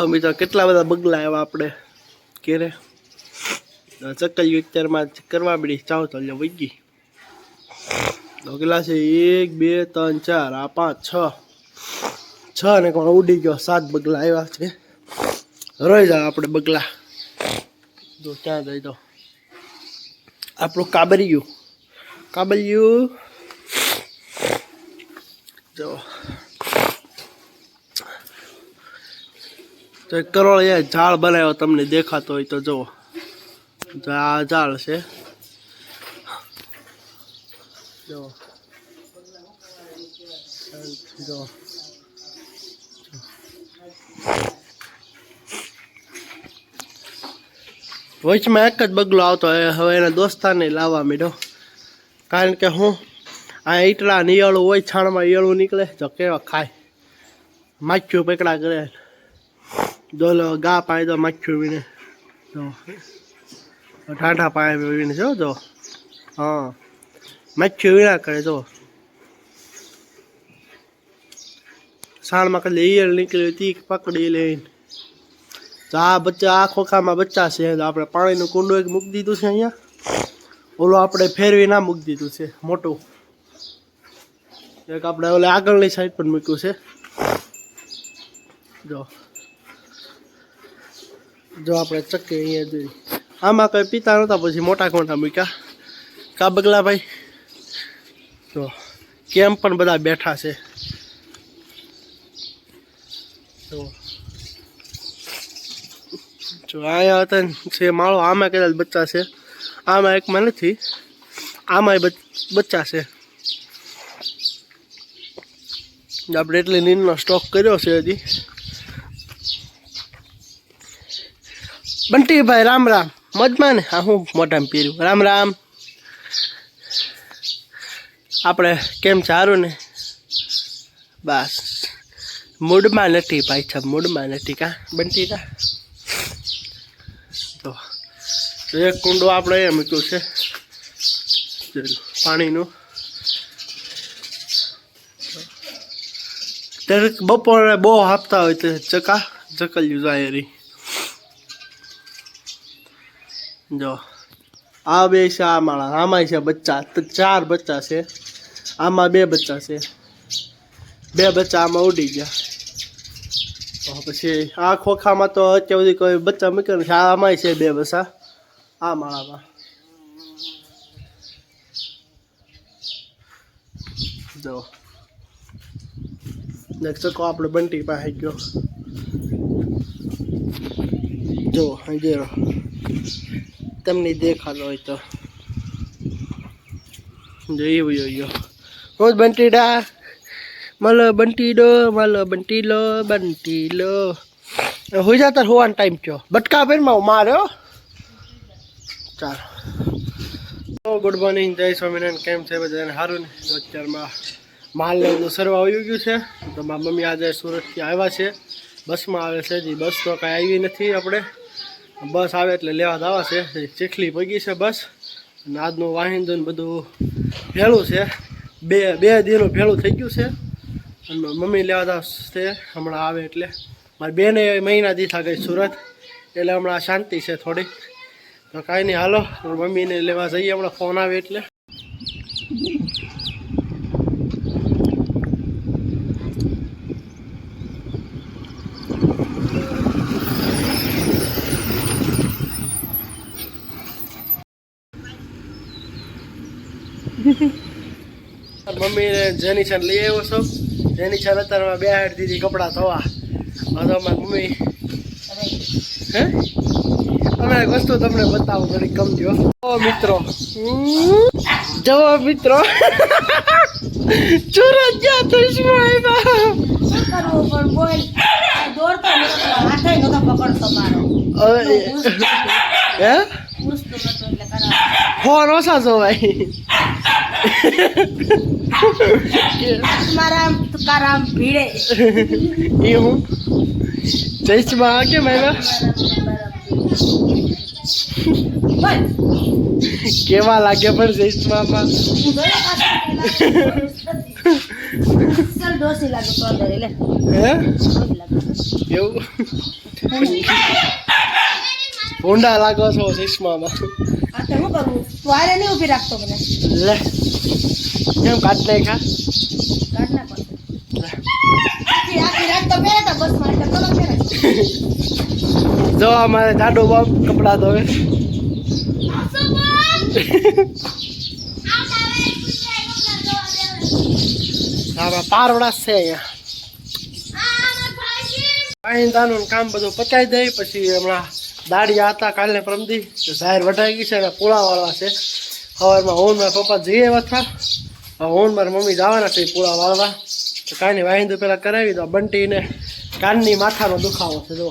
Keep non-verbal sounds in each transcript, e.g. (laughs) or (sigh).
તો કેટલા બધા બગલા આવ્યા આપણે? કેરે ચક્કલિયું અત્યારમાં કરવા પડી ચાવ તો વહી ગઈ. બગલા છે એક, બે, ત્રણ, ચાર, આ પાંચ, છ. છ ને કોણ ઉડી ગયો, સાત બગલા આવ્યા છે. રહી જાય આપણે બગલા. જો ક્યાં જઈ દો આપણું કાબરિયું. કાબરિયું. જો. તો એક એ ઝાડ બનાવ્યો તમને દેખાતો હોય તો જુઓ. તો આ ઝાડ છે. જો જો વચમાં એક જ બગલો આવતો હવે એના દોસ્તાને લાવવા માંડ્યો. કારણ કે હું આ ઈટલા નિયળું હોય, છાણમાં ઈયળું નીકળે તો કેવા ખાય? માચ્યું પકડા કરે. દોલો ગા પાય દો માખ્યું વિને જો ઠાઠા પાય વિને જો જો હા માખ્યું વિના કરે જો સાણમાં કદી ઈયળ નીકળી હતી પકડી લઈને તો આ બચ્ચા આ ખોખામાં બચ્ચા છે આપણે પાણીનું કુંડું એક મૂકી દીધું છે અહીંયા ઓલો આપણે ફેરવી ના મૂકી દીધું છે મોટું એક આપણે ઓલે આગળની સાઈડ પણ મૂક્યું છે જો જો આપણે ચક્કી અહીંયા જોઈ આમાં કંઈ પીતા નહોતા, પછી મોટા કોઠા મૂક્યા? કા બગલા ભાઈ જો, કેમ પણ બધા બેઠા છે. જો. જો, અહીંયા હતા છે માળો, આમાં કદાચ બચ્ચા છે. આમાં એકમાં નથી. આમાંય બચ્ચા છે. આપણે એટલે નીંદનો સ્ટોક કર્યો છે હજી. બંટીભાઈ રામ રામ. મજમાં ને? હા, હું મોઢામાં પીર્યું રામ રામ. આપણે કેમ સારું ને? બસ. મૂડમાં નથી ભાઈ સાહેબ, મૂડમાં નથી કા? બંટીના તો એક કુંડો આપણે એ મૂક્યું છે. પાણીનું. ત્યારે બપોરે બહુ આપતા હોય તો ચકા, ચકલ્યું જાય રહી જો, આ બે છે, આ માળા આમાં છે બચ્ચા. તો ચાર બચ્ચા છે. આમાં બે બચ્ચા છે. બે બચ્ચા આમાં ઉડી ગયા. પછી આ ખોખામાં તો અત્યાર સુધી કોઈ બચ્ચા મૂક્યો નથી. આમાંય છે બે બચ્ચા. આ માળામાં. જો. દેખ શકો આપણે બંટી પાસે ગયો. જો હજેરો તમને દેખાતો હોય તો. જોયું ગયો હું બંટીડા, મલો બંટીડો, મલો બંટીલો બંટીલો. હોઈ જા તાર હોવાનો ટાઈમ થયો. બટકા ફેરમાં માર્યો ચાલો. ગુડ મોર્નિંગ જય સ્વામિનારાયણ. કેમ છે બધાને? સારું ને? અત્યારમાં માલ લેવાનું સરવા આવી ગયું છે. તો મારા મમ્મી આજે સુરતથી આવ્યા છે. બસમાં આવે છે જે બસ તો કાંઈ આવી નથી આપણે. બસ આવે એટલે લેવા દાવા છે. ચીખલી પગી છે બસ. અને આજનું વાહિંદુ બધું ભેળું છે. બે બે દીનું ભેળું થઈ ગયું છે. અને મમ્મી લેવા દાવ છે. હમણાં આવે એટલે. મારી બેને મહિના દીધા ગઈ સુરત. એટલે હમણાં શાંતિ છે થોડીક. તો કાંઈ નહીં, હાલો. મમ્મીને લેવા જઈએ. હમણાં ફોન આવે એટલે. મમ્મીને જેની છે લઈ આવ્યો છો. જેની છે અત્યારમાં બે હાડ દીધી કપડાં ધોવા. હવે અમારી મમ્મી હે? અમે વસ્તુ તમને બતાવું ઘણી ગમજો ઓ મિત્રો. જવો મિત્રો. ચોરસ ગયા તો આવ્યા કરવું પણ બોલ દોડતો હાથે નતો પકડતો મારો હે? પૂછતો નતો એટલે કરાવ ફોન ઓછા જોવાય. મારા તુકારામ ભીડે. એ હું કેમ આવ્યા? બોલ કેવા લાગે પણ લાગે એવું? ઊંડા લાગો છો ચશ્મામાં. આ તો શું કરવું તું આરે નહીં ઊભી રાખતો મને. લે. કેમ કાટ લે ખા કલર પહેરાય જો અમારે જાડો બાપ કપડા ધોવે. પારવડા છે અહીંયા. પાણીદાનું કામ બધું પતાવી દઈ પછી હમણાં દાડિયા હતા કાલે પ્રમદી જાહેર વઢાઈ ગઈ છે અને પૂળા છે. સવારમાં હોન મારા પપ્પા જઈએ એવા હતા. હોન હું મમ્મી જવાના છે પૂળા વાળવા તો કાંઈ વાહિંદુ પહેલાં કરાવી દો બંટીને. કાનની માથાનો દુખાવો છે જો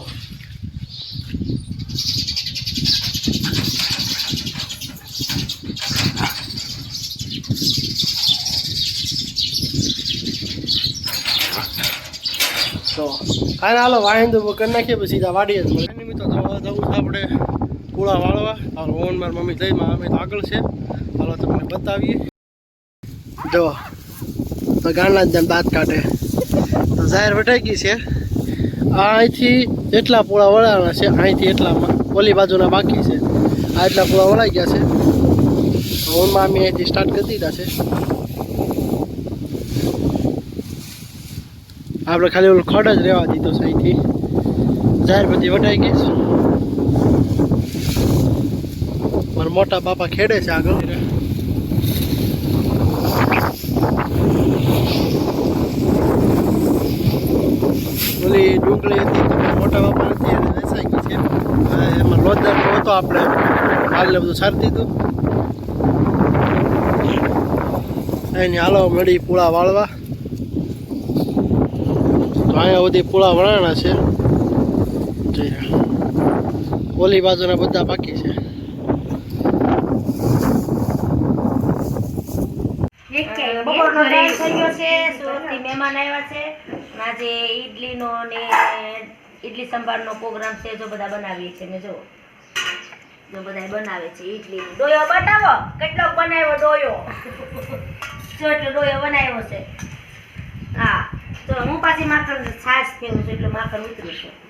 તો કાલે હાલો વાહિંદુ કરી નાખીએ, પછી સીધા વાડીએ જ મળે જવા છે આપણે કુળા વાળવા. હાલ ઓન માર મમ્મી જઈ અમે આગળ છે. હાલો તમને બતાવીએ. જો, તો ગાંડા જેમ દાંત કાઢે. તો જાહેર વટાઈ ગઈ છે. આ અહીંથી એટલા પૂળા વળાના છે, અહીંથી એટલામાં. ઓલી બાજુના બાકી છે. આ એટલા પૂળા વળાઈ ગયા છે. ઓનમાં અમે અહીંથી સ્ટાર્ટ કરી દીધા છે. આપણે ખાલી ઓલું ખડ જ રહેવા દીધો છે અહીંથી. જાહેર બધી વટાઈ ગઈ છે. મારા મોટા બાપા ખેડે છે આગળ. ઓલી ડુંગળી હતી મોટા બાપા નથી એને વેચાઈ ગઈ છે. એમાં લોદર હતો આપણે. હાલને બધું સારતી હતું એની હાલો મળી પૂળા વાળવા. તો અહીંયા બધી પૂળા વણાણા છે. જી ઓલી બાજુના બધા બાકી છે. બપોરનો ટાઈમ છે મહેમાન આવ્યા છે. આજે ઈડલીનો ને ઈડલી સંભારનો પ્રોગ્રામ છે, જો બધા બનાવીએ છીએ ને જો. જો બધા બનાવે છે ઈડલી ડોયો બતાવો કેટલો બનાવ્યો ડોયો? જો એટલો ડોયો બનાવ્યો છે. હા, તો હું પાછી માખણ છાશ પીવું છું, એટલે માખણ ઉતર્યું છે.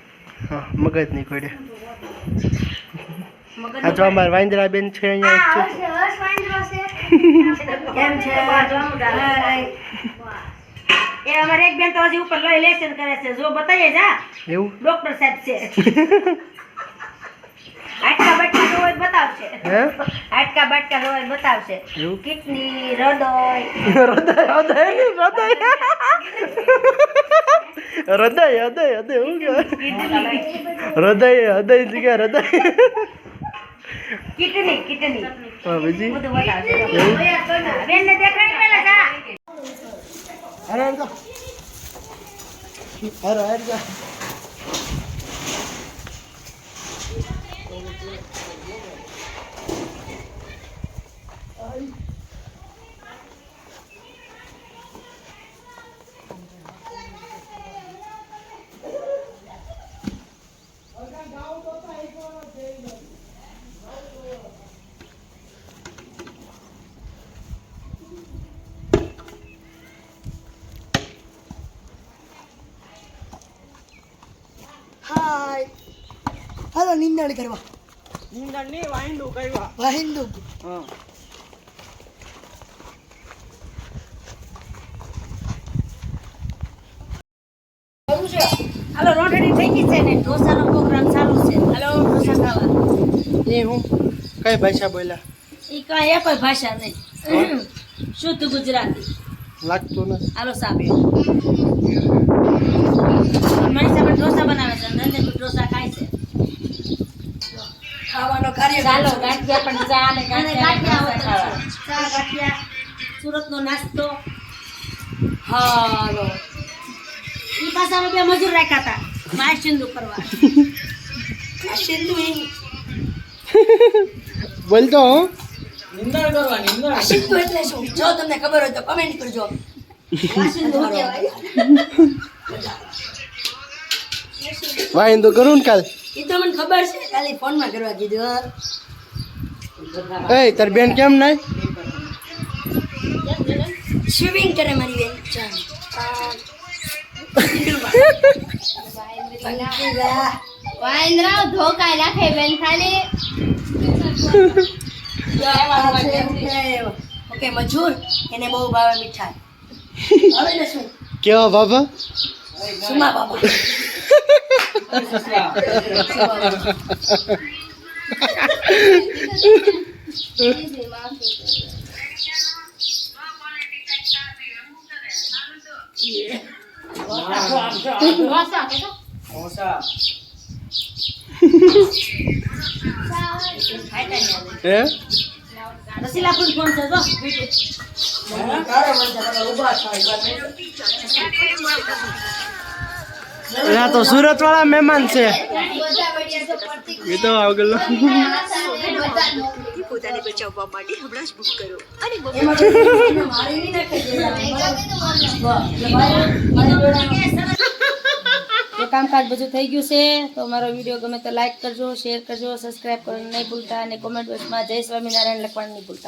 હા મગજ નહીં કોડે આ જો અમારે વાંદરા બેન છે અહીંયા એક છે. (laughs) કેમ છે? એ અમારે એક બેન તો હજી ઉપર લોહી લેશન કરે છે. જો બતાવીએ જા. એવું? ડોક્ટર સાહેબ છે. (laughs) તો બતાવશે. હે? આટકા બાટકા નો બતાવશે. કિડની હૃદય. હૃદય હૃદય હૃદય. હૃદય હૃદય હૃદય હૃદય હૃદય જગ્યા હૃદય. Kidney kidney. હા બીજી? બધું બતાવશે. એવું? બેનને દેખાડી પેલા જા. અરે અરે અરે અરે જા. હાય નિંદણ કરવા. નીંદર નહીં, વાહિંદુ કરવા. વાહિંદુ હા. હાલો રોટડી થઈ ગઈ છે ને ઢોસાનો પ્રોગ્રામ ચાલુ છે. હાલો ઢોસા ખાવા. એ હું? કઈ ભાષા બોલ્યા? એ કઈ એક ભાષા નહીં. શુદ્ધ ગુજરાતી. લાગતું નથી. હાલો સાહેબ મનીષા પણ ઢોસા બનાવે છે નંદન ઢોસા ખાય છે ખાવાનો કાર્ય ચાલો ગાંઠિયા પણ ચા અને ગાંઠિયા ચા ગાંઠિયા સુરતનો નાસ્તો. હાલો. ઈ પાછા રૂપિયા મજૂર રાખ્યા હતા. માય સિંધુ કરવા સિંધુ બોલતો સિંધુ એટલે શું? જો તમને ખબર હોય તો કમેન્ટ કરજો. વાંદું કરું ને કાલ. તો મને ખબર છે? ખાલી ફોનમાં કરવા કીધું એ તાર બેન કેમ નહીં સ્વિમિંગ કરે મારી બેન. ચાલ. વાંદરાઓ ધોકા નાખે બેન ખાલી. ઓકે મજૂર એને બહુ ભાવે મીઠાઈ. હવે ને શું? કેવા બાબા સુમા બાબા (laughs) હે? રસીલાપુર ફોન છે જો. આ તો સુરત વાળા મહેમાન છે. એ તો આગળ જો કામકાજ બધું થઈ ગયું છે. તો મારો વીડિયો ગમે તો લાઈક કરજો શેર કરજો સબસ્ક્રાઈબ કરવાનું નહીં ભૂલતા અને કોમેન્ટ બોક્સમાં જય સ્વામિનારાયણ લખવાનું નહીં ભૂલતા.